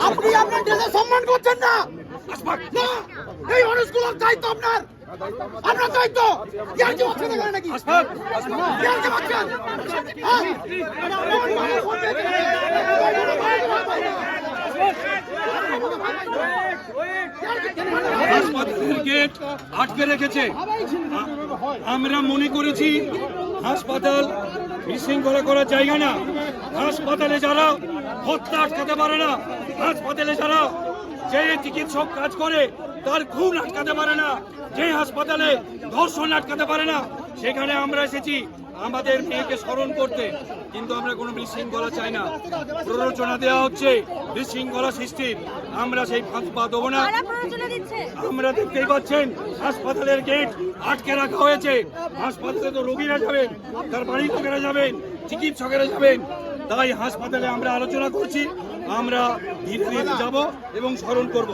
আপনি আপনার দেশের সম্মান করছেন না। এই মানুষগুলোর দায়িত্ব আপনার। আপনার দায়িত্ব। হচ্ছে হ্যাঁ? গেট আটকে রেখেছে। আমরা মনে করেছি হাসপাতাল বিশৃঙ্খলা করার জায়গা না। হাসপাতালে যারা হত্যা আটকাতে পারে না হাসপাতালে যারা যে চিকিৎসক কাজ করে তার খুন আটকাতে পারে না যে হাসপাতালে ধর্ষণ আটকাতে পারে না সেখানে আমরা এসেছি আমাদের মেয়েকে স্মরণ করতে। কিন্তু আমরা কোনো বিশৃঙ্খলা চাই না। প্ররোচনা দেওয়া হচ্ছে বিশৃঙ্খলা সৃষ্টির। আমরা সেই ফাঁদ পা দেবো না। আমরা দেখতেই পাচ্ছেন হাসপাতালের গেট আটকে রাখা হয়েছে। হাসপাতালে তো রোগীরা যাবেন তার বাড়ির লোকেরা যাবেন, চিকিৎসকেরা যাবেন। তাই হাসপাতালে আমরা আলোচনা করছি, আমরা ধীরে ধীরে যাব এবং স্মরণ করব।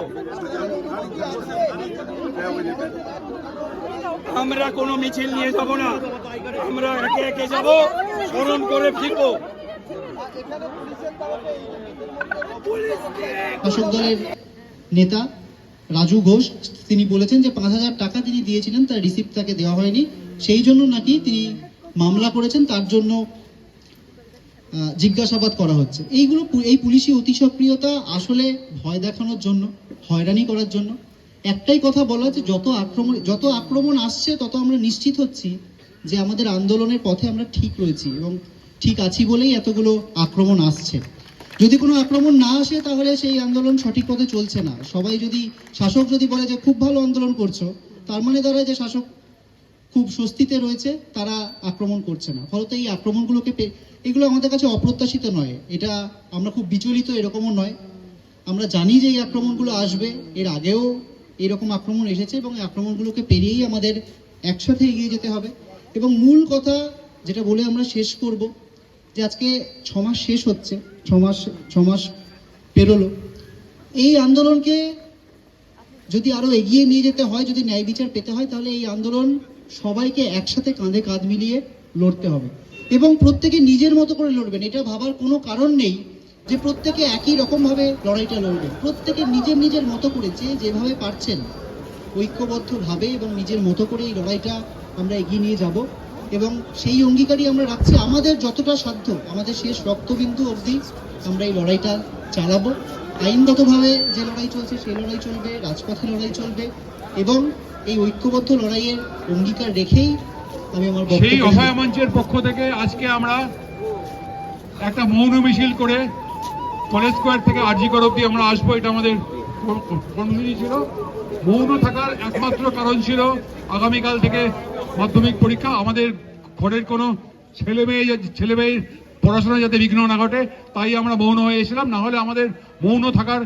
আমরা কোনো মিছিল নিয়ে যাব না, আমরা একে একে যাব, স্মরণ করে ফিরবো। দলের নেতা রাজু ঘোষ, তিনি বলেছেন যে পাঁচ হাজার টাকা তিনি দিয়েছিলেন, তার রিসিপ্ট তাকে দেওয়া হয়নি। সেই জন্য নাকি তিনি মামলা করেছেন, তার জন্য জিজ্ঞাসাবাদ করা হচ্ছে। এইগুলো এই পুলিশি অতি সক্রিয়তা আসলে ভয় দেখানোর জন্য, হয়রানি করার জন্য। একটাই কথা বলা যে যত আক্রমণ যত আক্রমণ আসছে, তত আমরা নিশ্চিত হচ্ছি যে আমাদের আন্দোলনের পথে আমরা ঠিক রয়েছি এবং ঠিক আছি বলেই এতগুলো আক্রমণ আসছে। যদি কোনো আক্রমণ না আসে, তাহলে সেই আন্দোলন সঠিক পথে চলছে না। সবাই যদি, শাসক যদি বলে যে খুব ভালো আন্দোলন করছ, তার মানে দাঁড়ায় যে শাসক খুব স্বস্তিতে রয়েছে, তারা আক্রমণ করছে না। ফলত এই আক্রমণগুলোকে এগুলো আমাদের কাছে অপ্রত্যাশিত নয়। এটা আমরা খুব বিচলিত, এরকমও নয়। আমরা জানি যে এই আক্রমণগুলো আসবে। এর আগেও এরকম আক্রমণ এসেছে এবং এই আক্রমণগুলোকে পেরিয়েই আমাদের একসাথে এগিয়ে যেতে হবে। এবং মূল কথা, যেটা বলে আমরা শেষ করব যে আজকে ছমাস শেষ হচ্ছে, ছমাস ছমাস পেরোলো। এই আন্দোলনকে যদি আরও এগিয়ে নিয়ে যেতে হয়, যদি ন্যায় বিচার পেতে হয়, তাহলে এই আন্দোলন সবাইকে একসাথে কাঁধে কাঁধ মিলিয়ে লড়তে হবে। এবং প্রত্যেকে নিজের মতো করে লড়বেন, এটা ভাবার কোনো কারণ নেই যে প্রত্যেকে একই রকমভাবে লড়াইটা লড়বে। প্রত্যেকে নিজের নিজের মতো করে, যে যেভাবে পারছেন, ঐক্যবদ্ধভাবে এবং নিজের মতো করে এই লড়াইটা আমরা এগিয়ে নিয়ে যাব। এবং সেই অঙ্গীকারই আমরা রাখছি। আমাদের যতটা সাধ্য আমাদের শেষ রক্তবিন্দু অবধি আমরা এই লড়াইটা চালাবো। আইনগতভাবে যে লড়াই চলছে সেই লড়াই চলবে রাজপথে লড়াই চলবে এবং এই ঐক্যবদ্ধ লড়াইয়ের অঙ্গীকার রেখেই আমি আমার সেই অভয় মঞ্চের পক্ষ থেকে আজকে আমরা একটা মৌন মিছিল করে কলেজ স্কোয়ার থেকে আর্জি আরজিকর অব্দি আমরা আসব। এটা আমাদের কর- কর্মসূচি ছিল। মৌন থাকার একমাত্র কারণ ছিল আগামীকাল থেকে মাধ্যমিক পরীক্ষা, আমাদের ঘরের কোনো ছেলে মেয়ে ছেলে মেয়ের পড়াশোনা যাতে বিঘ্ন না ঘটে, তাই আমরা মৌন হয়ে এসেছিলাম। না হলে আমাদের মৌন থাকার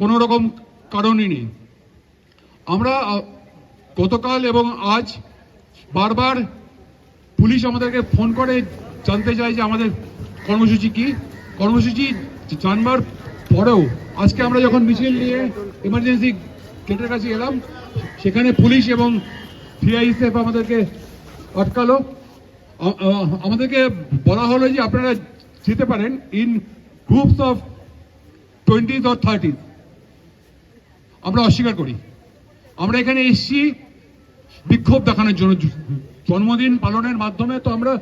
কোনো রকম কারণই নেই। আমরা গতকাল এবং আজ বারবার পুলিশ আমাদেরকে ফোন করে জানতে চাই যে আমাদের কর্মসূচি কি। কর্মসূচি জানবার পরেও আজকে আমরা যখন মিছিল নিয়ে এমার্জেন্সি গেটের কাছে এলাম, সেখানে পুলিশ এবং সিআইএসএফ আমাদেরকে আটকালো। আমাদেরকে বলা হলো যে আপনারা যেতে পারেন in groups of twenties or thirties আমরা অস্বীকার করি। আমরা এখানে এসছি বিক্ষোভ দেখানোর জন্য। জন্মদিন পালনের মাধ্যমে তো আমরা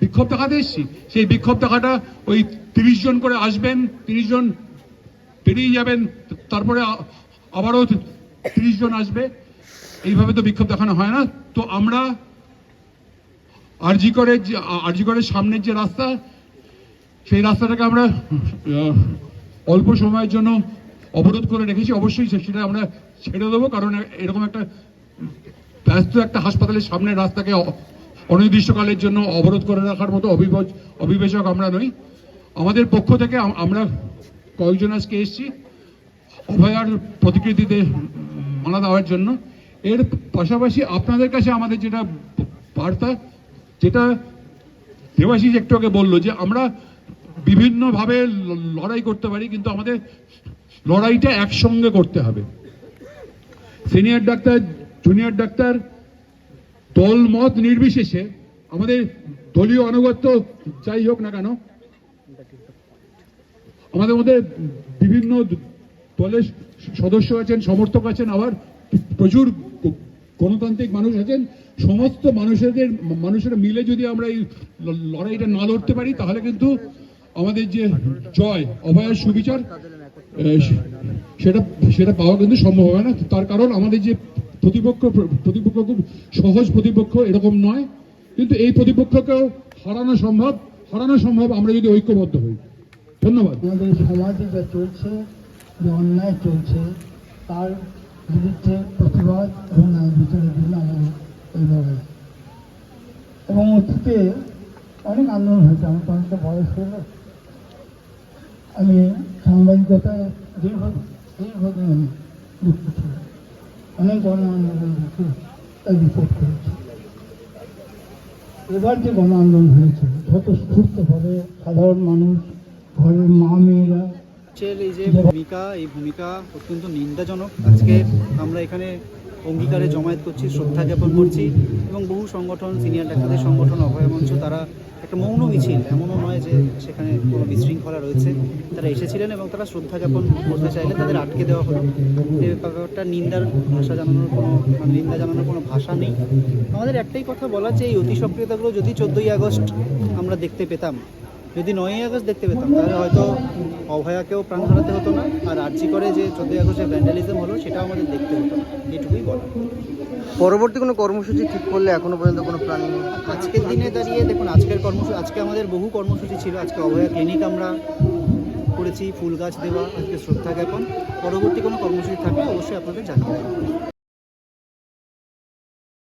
বিক্ষোভ দেখাতে এসেছি। সেই বিক্ষোভ দেখাটা ওই তিরিশ জন করে আসবেন, তিরিশ জন পেরিয়ে যাবেন, তারপরে আবারও তিরিশ জন আসবে। এইভাবে তো বিক্ষোভ দেখানো হয় না। তো আমরা আরজি করে আরজি করের সামনের যে রাস্তা, সেই রাস্তাটাকে আমরা অল্প সময়ের জন্য অবরোধ করে রেখেছি। অবশ্যই সেটা আমরা ছেড়ে দেবো। কারণ এরকম একটা ব্যস্ত একটা হাসপাতালের সামনের রাস্তাকে অনির্দিষ্টকালের জন্য অবরোধ করে রাখার মতো অবিবেচক আমরা নই। আমাদের পক্ষ থেকে আমরা কয়েকজন আজকে এসেছি। অভয়ার প্রতিকৃতিতে মালা দেওয়ার জন্য। এর পাশাপাশি আপনাদের কাছে আমাদের যেটা বার্তা, যেটা দেবাশিস একটু আগে বলল যে আমরা বিভিন্নভাবে লড়াই করতে পারি, কিন্তু আমাদের লড়াইটা একসঙ্গে করতে হবে। সিনিয়র ডাক্তার, জুনিয়র ডাক্তার দল মত নির্বিশেষে আমাদের দলীয় আনুগত্য যাই হোক না কেন, আমাদের মধ্যে বিভিন্ন দলের সদস্য আছেন, সমর্থক আছেন, আবার প্রচুর গণতান্ত্রিক মানুষ আছেন। সমস্ত মানুষেদের, মানুষেরা মিলে যদি আমরা এই লড়াইটা না লড়তে পারি, তাহলে কিন্তু আমাদের যে জয়, অভয়ার সুবিচার সেটা সেটা পাওয়া কিন্তু সম্ভব হবে না। তার কারণ আমাদের যে প্রতিপক্ষ প্রতিপক্ষ খুব সহজ প্রতিপক্ষ এরকম নয়। কিন্তু এই প্রতিপক্ষকেও হারানো সম্ভব হারানো সম্ভব আমরা যদি ঐক্যবদ্ধ হই। ধন্যবাদ। আমাদের সমাজে যা চলছে, যে অন্যায় চলছে, তার বিরুদ্ধে প্রতিবাদ এবং ন্যায় বিচারের জন্য আমাদের এই লড়াই এবং অতীতে অনেক আন্দোলন হয়েছে আমার তো অনেকটা বয়স হলো আমি সাংবাদিকতায় দীর্ঘ দীর্ঘদিন আমি যুক্ত ছিলাম। অনেক গণ আন্দোলন দেখে তাই রিপোর্ট করেছি। এবার যে গণ আন্দোলন হয়েছে যত স্ফূর্তভাবে সাধারণ মানুষ, ঘরের মা মেয়েরা রাজ্যের এই যে ভূমিকা, এই ভূমিকা অত্যন্ত নিন্দাজনক। আজকে আমরা এখানে অঙ্গীকারে জমায়েত করছি, শ্রদ্ধা জ্ঞাপন করছি এবং বহু সংগঠন, সিনিয়র ডাক্তারদের সংগঠন, অভয় মঞ্চ, তারা একটা মৌন মিছিল, এমনও নয় যে সেখানে কোনো বিশৃঙ্খলা রয়েছে। তারা এসেছিলেন এবং তারা শ্রদ্ধা জ্ঞাপন করতে চাইলে তাদের আটকে দেওয়া হলো। এই ব্যাপারটা নিন্দার ভাষা জানানোর কোনো মানে নিন্দা জানানোর কোনো ভাষা নেই। আমাদের একটাই কথা বলা যে, এই অতি সক্রিয়তাগুলো যদি চোদ্দোই আগস্ট আমরা দেখতে পেতাম যদি নয়ই আগস্ট দেখতে পেতাম তাহলে হয়তো অভয়াকেও প্রাণ হারাতে হতো না আর আর্জি করে যে চোদ্দই আগস্টে ভ্যান্ডালিজম হলো সেটাও আমাদের দেখতে হতো না। এইটুকুই বলা পরবর্তী কোনো কর্মসূচি ঠিক করলে এখনও পর্যন্ত কোনো প্ল্যানিং আজকের দিনে দাঁড়িয়ে দেখুন আজকের কর্মসূচি আজকে আমাদের বহু কর্মসূচি ছিল। আজকে অভয়া ক্লিনিক আমরা করেছি ফুল গাছ দেওয়া আজকে শ্রদ্ধা জ্ঞাপন। পরবর্তী কোনো কর্মসূচি থাকলে অবশ্যই আপনাদের জানিয়ে